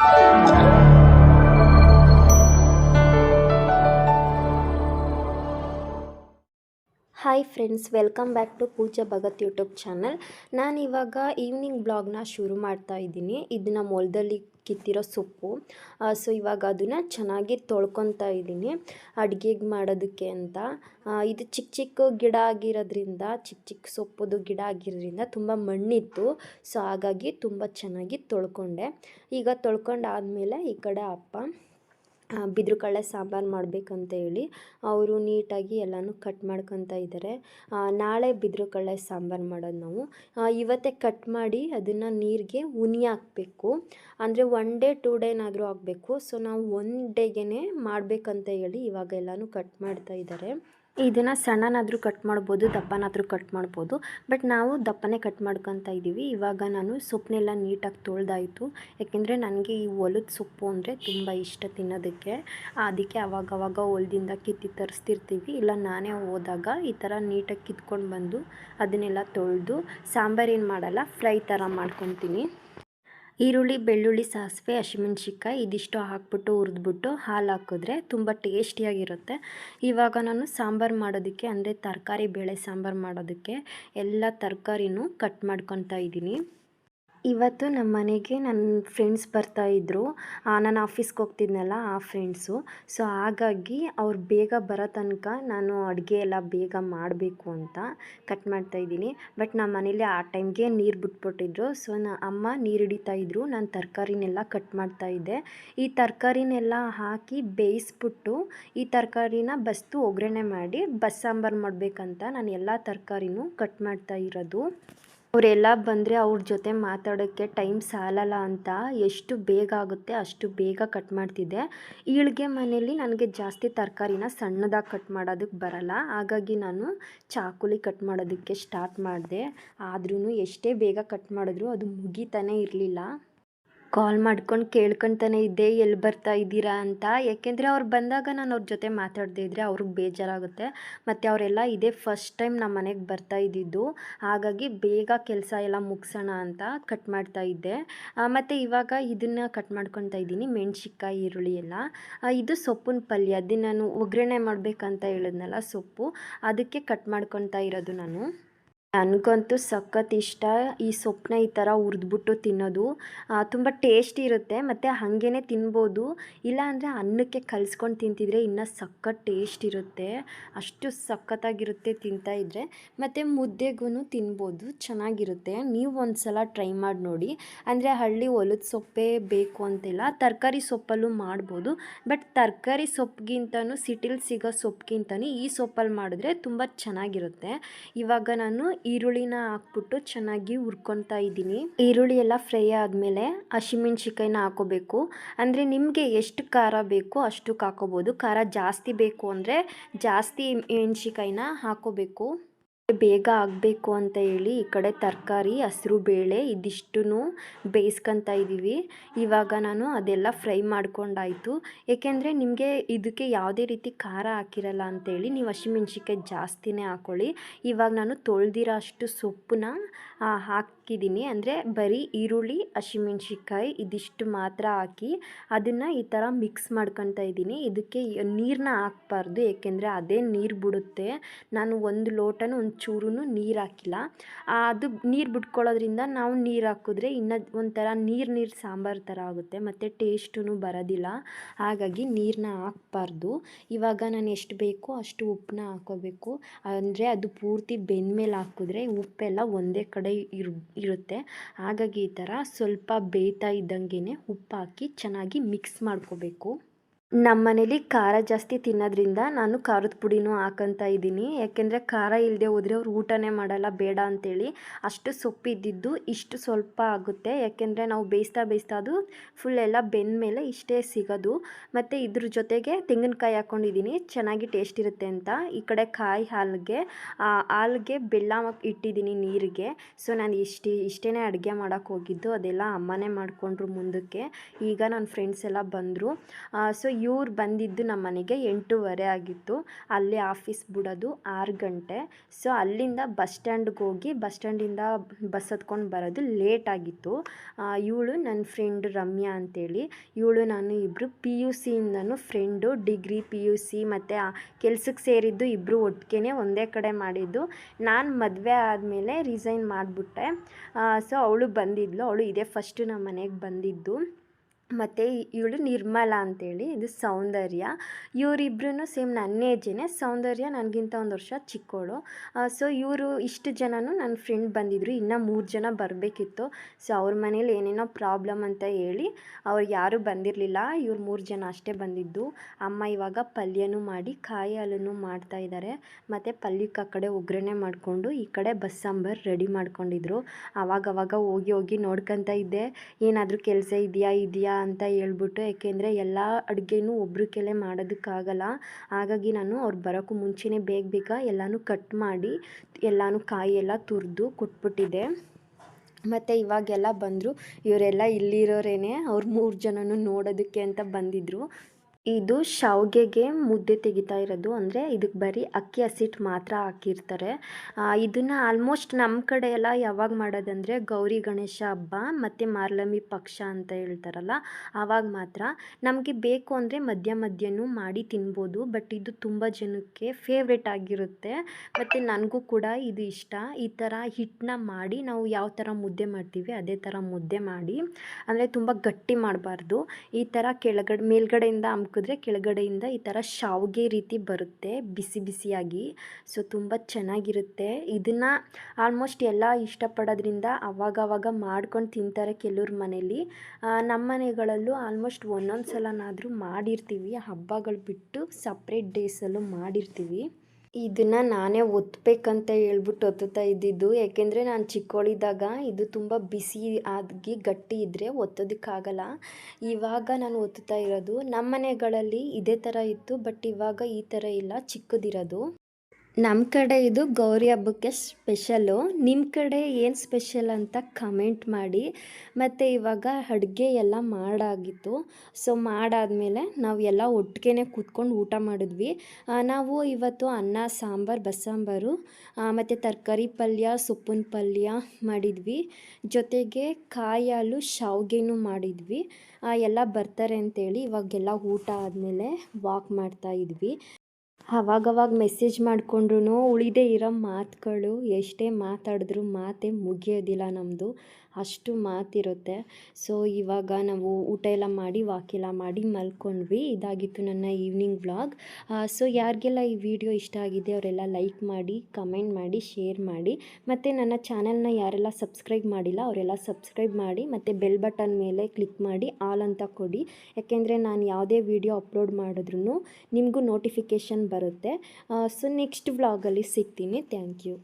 Hi friends welcome back to Pooja Bhagat YouTube channel ನಾನು ಇವಾಗ evening ಬ್ಲಾಗ್ನ ಶುರು ಮಾಡ್ತಾ ಇದ್ದೀನಿ. ಇದನ್ನ ನಮ್ಮ ಹೊಲದಲ್ಲಿ ಕಿತ್ತಿರೋ ಸೊಪ್ಪು. ಸೊ, ಇವಾಗ ಅದನ್ನು ಚೆನ್ನಾಗಿ ತೊಳ್ಕೊತಾ ಇದ್ದೀನಿ. ಅಡುಗೆಗೆ ಮಾಡೋದಕ್ಕೆ ಅಂತ. ಇದು ಚಿಕ್ಕ ಚಿಕ್ಕ ಗಿಡ ಆಗಿರೋದ್ರಿಂದ ಚಿಕ್ಕ ಚಿಕ್ಕ ಸೊಪ್ಪದು ಗಿಡ ಆಗಿರೋದ್ರಿಂದ ತುಂಬ ಮಣ್ಣಿತ್ತು. ಸೊ, ಹಾಗಾಗಿ ತುಂಬ ಚೆನ್ನಾಗಿ ತೊಳ್ಕೊಂಡೆ. ಈಗ ತೊಳ್ಕೊಂಡಾದಮೇಲೆ ಈ ಕಡೆ ಅಪ್ಪ ಬಿದ್ರು ಕಳೆ ಸಾಂಬಾರು ಮಾಡಬೇಕಂತ ಹೇಳಿ ಅವರು ನೀಟಾಗಿ ಎಲ್ಲನೂ ಕಟ್ ಮಾಡ್ಕೊತಾ ಇದ್ದಾರೆ ನಾಳೆ ಬಿದ್ರು ಕಳೆ ಸಾಂಬಾರು ಮಾಡೋದು ನಾವು. ಇವತ್ತೇ ಕಟ್ ಮಾಡಿ ಅದನ್ನು ನೀರಿಗೆ ಉನಿ ಹಾಕಬೇಕು. ಅಂದರೆ ಒನ್ ಡೇ ಟೂ ಡೇನಾದರೂ ಆಗಬೇಕು ಸೊ ನಾವು ಒನ್ ಡೇಗೆ ಮಾಡಬೇಕಂತ ಹೇಳಿ ಇವಾಗ ಎಲ್ಲನೂ ಕಟ್ ಮಾಡ್ತಾ ಇದ್ದಾರೆ ಇದನ್ನು ಸಣ್ಣನಾದರೂ ಕಟ್ ಮಾಡ್ಬೋದು, ದಪ್ಪನಾದರೂ ಕಟ್ ಮಾಡ್ಬೋದು. ಬಟ್ ನಾವು ದಪ್ಪನೇ ಕಟ್ ಮಾಡ್ಕೊತಾ ಇದ್ದೀವಿ ಇವಾಗ ನಾನು ಸೊಪ್ಪನ್ನೆಲ್ಲ ನೀಟಾಗಿ ತೊಳೆದಾಯಿತು. ಯಾಕೆಂದರೆ ನನಗೆ ಈ ಹೊಲದ ಸೊಪ್ಪು ಅಂದರೆ ತುಂಬ ಇಷ್ಟ ತಿನ್ನೋದಕ್ಕೆ. ಅದಕ್ಕೆ ಅವಾಗವಾಗ ಹೊಲದಿಂದ ಕಿತ್ತಿ ತರಿಸ್ತಿರ್ತೀವಿ. ಇಲ್ಲ ನಾನೇ ಹೋದಾಗ ಈ ಥರ ನೀಟಾಗಿ ಕಿತ್ಕೊಂಡು ಬಂದು ಅದನ್ನೆಲ್ಲ ತೊಳೆದು ಸಾಂಬಾರೇನು ಮಾಡಲ್ಲ, ಫ್ರೈ ಥರ ಮಾಡ್ಕೊತೀನಿ. ಈರುಳ್ಳಿ, ಬೆಳ್ಳುಳ್ಳಿ, ಸಾಸಿವೆ ಹಸಿಮೆಣ್ಸಿಕಾಯಿ ಇದಿಷ್ಟು ಹಾಕ್ಬಿಟ್ಟು ಹುರಿದ್ಬಿಟ್ಟು ಹಾಲು ಹಾಕಿದ್ರೆ ತುಂಬ ಟೇಸ್ಟಿಯಾಗಿರುತ್ತೆ. ಇವಾಗ ನಾನು ಸಾಂಬಾರು ಮಾಡೋದಕ್ಕೆ, ಅಂದರೆ ತರಕಾರಿ, ಬೇಳೆ ಸಾಂಬಾರು ಮಾಡೋದಕ್ಕೆ ಎಲ್ಲ ತರಕಾರಿನೂ ಕಟ್ ಮಾಡ್ಕೊತಾ ಇದ್ದೀನಿ. ಇವತ್ತು ನಮ್ಮ ಮನೆಗೆ ನನ್ನ ಫ್ರೆಂಡ್ಸ್ ಬರ್ತಾಯಿದ್ರು ನಾನು ಆಫೀಸ್ಗೆ ಹೋಗ್ತಿದ್ನಲ್ಲ ಆ ಫ್ರೆಂಡ್ಸು ಸೊ ಹಾಗಾಗಿ ಅವ್ರು ಬೇಗ ಬರೋ ತನಕ ನಾನು ಅಡುಗೆ ಎಲ್ಲ ಬೇಗ ಮಾಡಬೇಕು ಅಂತ ಕಟ್ ಮಾಡ್ತಾಯಿದ್ದೀನಿ ಬಟ್ ನಮ್ಮ ಮನೇಲಿ ಆ ಟೈಮ್ಗೆ ನೀರು ಬಿಟ್ಬಿಟ್ಟಿದ್ರು. ಸೊ ನ ಅಮ್ಮ ನೀರು ಹಿಡಿತಾ ಇದ್ದರು ನಾನು ತರಕಾರಿನೆಲ್ಲ ಕಟ್ ಮಾಡ್ತಾಯಿದ್ದೆ ಈ ತರಕಾರಿನೆಲ್ಲ ಹಾಕಿ ಬೇಯಿಸ್ಬಿಟ್ಟು ಈ ತರಕಾರಿನ ಬಸ್ತು ಒಗ್ಗರಣೆ ಮಾಡಿ, ಬಸ್ ಸಾಂಬಾರು ಮಾಡಬೇಕಂತ ನಾನು ಎಲ್ಲ ತರಕಾರಿನೂ ಕಟ್ ಮಾಡ್ತಾ ಇರೋದು. ಅವರೆಲ್ಲ ಬಂದರೆ ಅವ್ರ ಜೊತೆ ಮಾತಾಡೋಕ್ಕೆ ಟೈಮ್ ಸಾಲಲ್ಲ ಅಂತ ಎಷ್ಟು ಬೇಗ ಆಗುತ್ತೆ ಅಷ್ಟು ಬೇಗ ಕಟ್ ಮಾಡ್ತಿದ್ದೆ. ಈಳಿಗೆ ಮನೇಲಿ ನನಗೆ ಜಾಸ್ತಿ ತರಕಾರಿನ ಸಣ್ಣದಾಗಿ ಕಟ್ ಮಾಡೋದಕ್ಕೆ ಬರಲ್ಲ. ಹಾಗಾಗಿ ನಾನು ಚಾಕುಲಿ ಕಟ್ ಮಾಡೋದಕ್ಕೆ ಸ್ಟಾರ್ಟ್ ಮಾಡಿದೆ. ಆದ್ರೂ ಎಷ್ಟೇ ಬೇಗ ಕಟ್ ಮಾಡಿದ್ರು ಅದು ಮುಗಿತಾನೇ ಇರಲಿಲ್ಲ. ಕಾಲ್ ಮಾಡ್ಕೊಂಡು ಕೇಳ್ಕೊತಾನೆ ಇದ್ದೆ ಎಲ್ಲಿ ಬರ್ತಾ ಇದ್ದೀರಾ ಅಂತ. ಯಾಕೆಂದರೆ ಅವ್ರು ಬಂದಾಗ ನಾನು ಅವ್ರ ಜೊತೆ ಮಾತಾಡದೇ ಇದ್ದರೆ ಅವ್ರಿಗೆ ಬೇಜಾರಾಗುತ್ತೆ. ಮತ್ತು ಅವರೆಲ್ಲ ಇದೇ ಫಸ್ಟ್ ಟೈಮ್ ನಮ್ಮ ಮನೆಗೆ ಬರ್ತಾ ಇದ್ದಿದ್ದು. ಹಾಗಾಗಿ ಬೇಗ ಕೆಲಸ ಎಲ್ಲ ಮುಗಿಸೋಣ ಅಂತ ಕಟ್ ಮಾಡ್ತಾ ಇದ್ದೆ. ಮತ್ತು ಇವಾಗ ಇದನ್ನು ಕಟ್ ಮಾಡ್ಕೊತಾ ಇದ್ದೀನಿ, ಮೆಣ್ಸಿನ್ಕಾಯಿ, ಈರುಳ್ಳಿ ಎಲ್ಲ. ಇದು ಸೊಪ್ಪಿನ ಪಲ್ಯ. ಅದನ್ನು ನಾನು ಒಗ್ಗರಣೆ ಮಾಡಬೇಕಂತ ಹೇಳಿದ್ನಲ್ಲ ಸೊಪ್ಪು. ಅದಕ್ಕೆ ಕಟ್ ಮಾಡ್ಕೊತಾ ಇರೋದು ನಾನು. ನನಗಂತೂ ಸಖತ್ ಇಷ್ಟ. ಈ ಸೊಪ್ಪನ್ನ ಈ ಥರ ಹುರಿದ್ಬಿಟ್ಟು ತಿನ್ನೋದು. ತುಂಬ ಟೇಸ್ಟಿ ಇರುತ್ತೆ. ಮತ್ತು ಹಾಗೇನೆ ತಿನ್ಬೋದು. ಇಲ್ಲಾಂದರೆ ಅನ್ನಕ್ಕೆ ಕಲಿಸ್ಕೊಂಡು ತಿಂತಿದ್ರೆ ಇನ್ನೂ ಸಖತ್ ಟೇಸ್ಟ್ ಇರುತ್ತೆ. ಅಷ್ಟು ಸಖತ್ತಾಗಿರುತ್ತೆ ತಿಂತಾ ಇದ್ದರೆ ಮತ್ತು ಮುದ್ದೆಗೂ ತಿನ್ಬೋದು. ಚೆನ್ನಾಗಿರುತ್ತೆ. ನೀವು ಒಂದು ಸಲ ಟ್ರೈ ಮಾಡಿ ನೋಡಿ. ಅಂದರೆ ಹಳ್ಳಿ ಹೊಲದ ಸೊಪ್ಪೇ ಬೇಕು ಅಂತಿಲ್ಲ ತರಕಾರಿ ಸೊಪ್ಪಲ್ಲೂ ಮಾಡ್ಬೋದು. ಬಟ್ ತರಕಾರಿ ಸೊಪ್ಪಿಗಿಂತನೂ ಸಿಟಿಲಿ ಸಿಗೋ ಸೊಪ್ಪಿಗಿಂತನೂ ಈ ಸೊಪ್ಪಲ್ಲಿ ಮಾಡಿದ್ರೆ ತುಂಬ ಚೆನ್ನಾಗಿರುತ್ತೆ. ಇವಾಗ ನಾನು ಈರುಳ್ಳಿನ ಹಾಕ್ಬಿಟ್ಟು ಚೆನ್ನಾಗಿ ಹುರ್ಕೊತಾ ಇದ್ದೀನಿ. ಈರುಳ್ಳಿ ಎಲ್ಲ ಫ್ರೈ ಆದಮೇಲೆ ಹಸಿಮೆಣ್ಸಿಕಾಯಿನ ಹಾಕೋಬೇಕು. ಅಂದರೆ ನಿಮಗೆ ಎಷ್ಟು ಖಾರ ಬೇಕೋ ಅಷ್ಟಕ್ಕೆ ಹಾಕೋಬೋದು. ಖಾರ ಜಾಸ್ತಿ ಬೇಕು ಅಂದರೆ ಜಾಸ್ತಿ ಮೆಣ್ಸಿಕಾಯಿನ ಹಾಕೋಬೇಕು. ಬೇಗ ಆಗಬೇಕು ಅಂತ ಹೇಳಿ ಈ ಕಡೆ ತರಕಾರಿ, ಹಸಿರು, ಬೇಳೆ ಇದಿಷ್ಟೂ ಬೇಯಿಸ್ಕೊತಾ ಇದ್ದೀವಿ. ಇವಾಗ ನಾನು ಅದೆಲ್ಲ ಫ್ರೈ ಮಾಡ್ಕೊಂಡಾಯಿತು. ಏಕೆಂದರೆ ನಿಮಗೆ ಇದಕ್ಕೆ ಯಾವುದೇ ರೀತಿ ಖಾರ ಹಾಕಿರಲ್ಲ ಅಂತೇಳಿ ನೀವು ಹಸಿಮೆಣ್ಸಿಕಾಯಿ ಜಾಸ್ತಿನೇ ಹಾಕ್ಕೊಳ್ಳಿ ಇವಾಗ ನಾನು ತೊಳೆದಿರೋ ಅಷ್ಟು ಸೊಪ್ಪನ್ನ ಹಾಕಿದ್ದೀನಿ. ಅಂದರೆ ಬರೀ ಈರುಳ್ಳಿ ಹಸಿಮೆಣ್ಸಿಕಾಯಿ ಇದಿಷ್ಟು ಮಾತ್ರ ಹಾಕಿ ಅದನ್ನು ಈ ಥರ ಮಿಕ್ಸ್ ಮಾಡ್ಕೊತಾ ಇದ್ದೀನಿ. ಇದಕ್ಕೆ ನೀರನ್ನ ಹಾಕ್ಬಾರ್ದು, ಏಕೆಂದರೆ ಅದೇ ನೀರು ಬಿಡುತ್ತೆ. ನಾನು ಒಂದು ಲೋಟನೂ ಒಂದು ಚೂರು ನೀರು ಹಾಕಿಲ್ಲ ಅದು ನೀರು ಬಿಟ್ಕೊಳ್ಳೋದ್ರಿಂದ ನಾವು ನೀರು ಹಾಕಿದ್ರೆ ಇನ್ನೂ ಒಂಥರ ನೀರು ನೀರು ಸಾಂಬಾರು ಥರ ಆಗುತ್ತೆ, ಮತ್ತು ಟೇಸ್ಟೂ ಬರೋದಿಲ್ಲ. ಹಾಗಾಗಿ ನೀರನ್ನ ಹಾಕ್ಬಾರ್ದು. ಇವಾಗ ನಾನು ಎಷ್ಟು ಬೇಕೋ ಅಷ್ಟು ಉಪ್ಪನ್ನ ಹಾಕೋಬೇಕು. ಅಂದರೆ ಅದು ಪೂರ್ತಿ ಬೆಂದಮೇಲೆ ಹಾಕಿದ್ರೆ ಉಪ್ಪೆಲ್ಲ ಒಂದೇ ಕಡೆ ಇರು, ಇರುತ್ತೆ. ಹಾಗಾಗಿ ಈ ಥರ ಸ್ವಲ್ಪ ಬೇಯ್ತಾ ಇದ್ದಂಗೆ ಉಪ್ಪು ಹಾಕಿ ಚೆನ್ನಾಗಿ ಮಿಕ್ಸ್ ಮಾಡ್ಕೋಬೇಕು. ನಮ್ಮ ಮನೇಲಿ ಖಾರ ಜಾಸ್ತಿ ತಿನ್ನೋದ್ರಿಂದ ನಾನು ಖಾರದ ಪುಡಿನೂ ಹಾಕಂತ ಇದ್ದೀನಿ. ಯಾಕೆಂದರೆ ಖಾರ ಇಲ್ಲದೆ ಹೋದರೆ ಅವ್ರು ಊಟನೇ ಮಾಡಲ್ಲ, ಬೇಡ ಅಂತೇಳಿ. ಅಷ್ಟು ಸೊಪ್ಪಿದ್ದಿದ್ದು ಇಷ್ಟು ಸ್ವಲ್ಪ ಆಗುತ್ತೆ. ಯಾಕೆಂದರೆ ನಾವು ಬೇಯಿಸ್ತಾ ಬೇಯಿಸ್ತಾ ಅದು ಫುಲ್ ಎಲ್ಲ ಬೆಂದ ಮೇಲೆ ಇಷ್ಟೇ ಸಿಗೋದು. ಮತ್ತು ಇದ್ರ ಜೊತೆಗೆ ತೆಂಗಿನಕಾಯಿ ಹಾಕ್ಕೊಂಡಿದ್ದೀನಿ ಚೆನ್ನಾಗಿ ಟೇಸ್ಟ್ ಇರುತ್ತೆ ಅಂತ. ಈ ಕಡೆ ಕಾಯಿ ಹಾಲಿಗೆ ಹಾಲಿಗೆ ಬೆಲ್ಲ ಇಟ್ಟಿದ್ದೀನಿ ನೀರಿಗೆ. ಸೊ ನಾನು ಇಷ್ಟು ಇಷ್ಟೇ ಅಡುಗೆ ಮಾಡೋಕ್ಕೆ ಹೋಗಿದ್ದು. ಅದೆಲ್ಲ ಅಮ್ಮನೇ ಮಾಡಿಕೊಂಡ್ರು ಮುಂದಕ್ಕೆ. ಈಗ ನನ್ನ ಫ್ರೆಂಡ್ಸ್ ಎಲ್ಲ ಬಂದರು. ಸೊ ಇವ್ರು ಬಂದಿದ್ದು ನಮ್ಮ ಮನೆಗೆ ಎಂಟೂವರೆ ಆಗಿತ್ತು. ಅಲ್ಲಿ ಆಫೀಸ್ ಬಿಡೋದು ಆರು ಗಂಟೆ. ಸೊ, ಅಲ್ಲಿಂದ ಬಸ್ ಸ್ಟ್ಯಾಂಡ್ಗೆ ಹೋಗಿ ಬಸ್ ಸ್ಟ್ಯಾಂಡಿಂದ ಬಸ್ ಹತ್ಕೊಂಡು ಬರೋದು ಲೇಟ್ ಆಗಿತ್ತು. ಇವಳು ನನ್ನ ಫ್ರೆಂಡ್ ರಮ್ಯಾ ಅಂತೇಳಿ. ಇವಳು ನಾನು ಇಬ್ಬರು P U ಸಿಯಿಂದನೂ friend, degree P U C ಮತ್ತು ಕೆಲ್ಸಕ್ಕೆ ಸೇರಿದ್ದು ಇಬ್ಬರು ಒಟ್ಟಿಗೆ ಒಂದೇ ಕಡೆ ಮಾಡಿದ್ದು. ನಾನು ಮದುವೆ ಆದಮೇಲೆ ರಿಸೈನ್ ಮಾಡಿಬಿಟ್ಟೆ. ಸೊ, ಅವಳು ಬಂದಿದ್ಲು. ಅವಳು ಇದೇ ಫಸ್ಟು ನಮ್ಮ ಮನೆಗೆ ಬಂದಿದ್ದು. ಮತ್ತು ಇವಳು ನಿರ್ಮಲ ಅಂತೇಳಿ, ಇದು ಸೌಂದರ್ಯ. ಇವರಿಬ್ರು ಸೇಮ್ ನನ್ನ ಏಜೇ ಸೌಂದರ್ಯ ನನಗಿಂತ ಒಂದು ವರ್ಷ ಚಿಕ್ಕೋಳು. ಸೊ ಇವರು ಇಷ್ಟು ಜನನೂ ನನ್ನ ಫ್ರೆಂಡ್ ಬಂದಿದ್ದರು ಇನ್ನೂ ಮೂರು ಜನ ಬರಬೇಕಿತ್ತು. ಸೊ ಅವ್ರ ಮನೇಲಿ ಏನೇನೋ ಪ್ರಾಬ್ಲಮ್ ಅಂತ ಹೇಳಿ ಅವ್ರು ಯಾರೂ ಬಂದಿರಲಿಲ್ಲ. ಇವ್ರು ಮೂರು ಜನ ಅಷ್ಟೇ ಬಂದಿದ್ದು. ಅಮ್ಮ ಇವಾಗ ಪಲ್ಯನೂ ಮಾಡಿ, ಕಾಯಿ ಹಾಲನ್ನು ಮಾಡ್ತಾ ಇದ್ದಾರೆ ಮತ್ತು ಪಲ್ಯಕ್ಕೆ ಆ ಕಡೆ ಒಗ್ಗರಣೆ ಮಾಡಿಕೊಂಡು, ಈ ಕಡೆ ಬಸ್ ಸಾಂಬಾರು ರೆಡಿ ಮಾಡ್ಕೊಂಡಿದ್ರು. ಆವಾಗವಾಗ ಹೋಗಿ ಹೋಗಿ ನೋಡ್ಕೊತ ಇದ್ದೆ. ಏನಾದರೂ ಕೆಲಸ ಇದೆಯಾ ಇದೆಯಾ ಅಂತ ಹೇಳ್ಬಿಟ್ಟು, ಏಕೆಂದರೆ ಎಲ್ಲ ಅಡುಗೆನೂ ಒಬ್ರ ಕೈಲೇ ಮಾಡೋದಕ್ಕಾಗಲ್ಲ. ಹಾಗಾಗಿ ನಾನು ಅವ್ರು ಬರೋಕ್ಕೂ ಮುಂಚೆನೇ ಬೇಗ ಬೇಗ ಎಲ್ಲನೂ ಕಟ್ ಮಾಡಿ, ಎಲ್ಲನೂ ಕಾಯಿ ಎಲ್ಲ ತುರಿದು ಕೊಟ್ಬಿಟ್ಟಿದ್ದೆ. ಮತ್ತು ಇವಾಗೆಲ್ಲ ಬಂದರು, ಇವರೆಲ್ಲ ಇಲ್ಲಿರೋರೇ ಅವ್ರು ಮೂರು ಜನನೂ ನೋಡೋದಕ್ಕೆ ಅಂತ ಬಂದಿದ್ದರು ಇದು ಶಾವಿಗೆಗೆ ಮುದ್ದೆ ತೆಗಿತಾ ಇರೋದು. ಅಂದರೆ ಇದಕ್ಕೆ ಬರೀ ಅಕ್ಕಿ ಹಸಿಟ್ಟು ಮಾತ್ರ ಹಾಕಿರ್ತಾರೆ. ಇದನ್ನು ಆಲ್ಮೋಸ್ಟ್ ನಮ್ಮ ಕಡೆ ಎಲ್ಲ ಯಾವಾಗ ಮಾಡೋದಂದರೆ ಗೌರಿ ಗಣೇಶ ಹಬ್ಬ ಮತ್ತು ಮಾರ್ಲಮಿ ಪಕ್ಷ ಅಂತ ಹೇಳ್ತಾರಲ್ಲ ಆವಾಗ ಮಾತ್ರ. ನಮಗೆ ಬೇಕು ಅಂದರೆ ಮಧ್ಯ ಮಧ್ಯನೂ ಮಾಡಿ ತಿನ್ಬೋದು, ಬಟ್ ಇದು ತುಂಬ ಜನಕ್ಕೆ ಫೇವ್ರೇಟ್ ಆಗಿರುತ್ತೆ. ಮತ್ತು ನನಗೂ ಕೂಡ ಇದು ಇಷ್ಟ. ಈ ಥರ ಹಿಟ್ಟನ್ನ ಮಾಡಿ ನಾವು ಯಾವ ಥರ ಮುದ್ದೆ ಮಾಡ್ತೀವಿ, ಅದೇ ಥರ ಮುದ್ದೆ ಮಾಡಿ, ಅಂದರೆ ತುಂಬ ಗಟ್ಟಿ ಮಾಡಬಾರ್ದು. ಈ ಥರ ಕೆಳಗಡೆ ಮೇಲ್ಗಡೆಯಿಂದ ಅಮ್ಕಿದ್ರೆ ಕೆಳಗಡೆಯಿಂದ ಈ ಥರ ಶಾವಿಗೆ ರೀತಿ ಬರುತ್ತೆ, ಬಿಸಿ ಬಿಸಿಯಾಗಿ. ಸೊ ತುಂಬ ಚೆನ್ನಾಗಿರುತ್ತೆ. ಇದನ್ನು ಆಲ್ಮೋಸ್ಟ್ ಎಲ್ಲ ಇಷ್ಟಪಡೋದ್ರಿಂದ ಅವಾಗವಾಗ ಮಾಡ್ಕೊಂಡು ತಿಂತಾರೆ ಕೆಲವ್ರ ಮನೇಲಿ. ನಮ್ಮ ಮನೆಗಳಲ್ಲೂ ಆಲ್ಮೋಸ್ಟ್ ಒಂದೊಂದು ಸಲನಾದರೂ ಮಾಡಿರ್ತೀವಿ. ಹಬ್ಬಗಳು ಬಿಟ್ಟು ಸಪ್ರೇಟ್ ಡೇಸಲ್ಲೂ ಮಾಡಿರ್ತೀವಿ. ಇದನ್ನು ನಾನೇ ಒತ್ತಬೇಕಂತ ಹೇಳ್ಬಿಟ್ಟು ಒತ್ತುತ್ತಾ ಇದ್ದಿದ್ದು. ಯಾಕೆಂದರೆ ನಾನು ಚಿಕ್ಕವಳಿದ್ದಾಗ ಇದು ತುಂಬ ಬಿಸಿ ಆಗಿ ಗಟ್ಟಿ ಇದ್ದರೆ ಒತ್ತೋದಕ್ಕಾಗಲ್ಲ. ಇವಾಗ ನಾನು ಒತ್ತುತ್ತಾ ಇರೋದು ನಮ್ಮ ಮನೆಗಳಲ್ಲಿ ಇದೇ ಥರ ಇತ್ತು ಬಟ್ ಇವಾಗ ಈ ಥರ ಇಲ್ಲ, ಚಿಕ್ಕದಿರೋದು. ನಮ್ಮ ಕಡೆ ಇದು ಗೌರಿ ಹಬ್ಬಕ್ಕೆ ಸ್ಪೆಷಲು. ನಿಮ್ಮ ಕಡೆ ಏನು ಸ್ಪೆಷಲ್ ಅಂತ ಕಮೆಂಟ್ ಮಾಡಿ. ಮತ್ತು ಇವಾಗ ಅಡುಗೆ ಎಲ್ಲ ಮಾಡಾಗಿತ್ತು. ಸೊ ಮಾಡಾದಮೇಲೆ ನಾವು ಎಲ್ಲ ಒಟ್ಟಿಗೆ ಕೂತ್ಕೊಂಡು ಊಟ ಮಾಡಿದ್ವಿ. ನಾವು ಇವತ್ತು ಅನ್ನ, ಸಾಂಬಾರು, ಬಸ್ಸಾಂಬಾರು ಮತ್ತು ತರಕಾರಿ ಪಲ್ಯ, ಸೊಪ್ಪಿನ ಪಲ್ಯ ಮಾಡಿದ್ವಿ. ಜೊತೆಗೆ ಕಾಯಾಲು ಶಾವ್ಗೆನೂ ಮಾಡಿದ್ವಿ. ಎಲ್ಲ ಬರ್ತಾರೆ ಅಂತೇಳಿ ಇವಾಗೆಲ್ಲ ಊಟ ಆದಮೇಲೆ ವಾಕ್ ಮಾಡ್ತಾ ಇದ್ವಿ. ಅವಾಗವಾಗ ಮೆಸೇಜ್ ಮಾಡಿಕೊಂಡ್ರು ಉಳಿದೇ ಇರೋ ಮಾತುಗಳು ಎಷ್ಟೇ ಮಾತಾಡಿದ್ರೂ ಮಾತೇ ಮುಗಿಯೋದಿಲ್ಲ ನಮ್ಮದು ಅಷ್ಟು ಮಾತಿರುತ್ತೆ. ಸೊ ಇವಾಗ ನಾವು ಊಟ ಎಲ್ಲ ಮಾಡಿ ವಾಕ್ ಎಲ್ಲ ಮಾಡಿ ಮಲ್ಕೊಂಡ್ವಿ. ಇದಾಗಿತ್ತು ನನ್ನ ಈವ್ನಿಂಗ್ ವ್ಲಾಗ್ ಸೊ ಯಾರಿಗೆಲ್ಲ ಈ ವಿಡಿಯೋ ಇಷ್ಟ ಆಗಿದೆ, ಅವರೆಲ್ಲ ಲೈಕ್ ಮಾಡಿ ಕಮೆಂಟ್ ಮಾಡಿ ಶೇರ್ ಮಾಡಿ. ಮತ್ತು ನನ್ನ ಚಾನಲ್ನ ಯಾರೆಲ್ಲ ಸಬ್ಸ್ಕ್ರೈಬ್ ಮಾಡಿಲ್ಲ, ಅವರೆಲ್ಲ ಸಬ್ಸ್ಕ್ರೈಬ್ ಮಾಡಿ, ಮತ್ತು ಬೆಲ್ ಬಟನ್ ಮೇಲೆ ಕ್ಲಿಕ್ ಮಾಡಿ ಆಲ್ ಅಂತ ಕೊಡಿ. ಯಾಕೆಂದರೆ ನಾನು ಯಾವುದೇ ವಿಡಿಯೋ ಅಪ್ಲೋಡ್ ಮಾಡಿದ್ರೂ ನಿಮಗೂ ನೋಟಿಫಿಕೇಷನ್ ಬರುತ್ತೆ. ಸೊ ನೆಕ್ಸ್ಟ್ ವ್ಲಾಗಲ್ಲಿ ಸಿಗ್ತೀನಿ. Thank you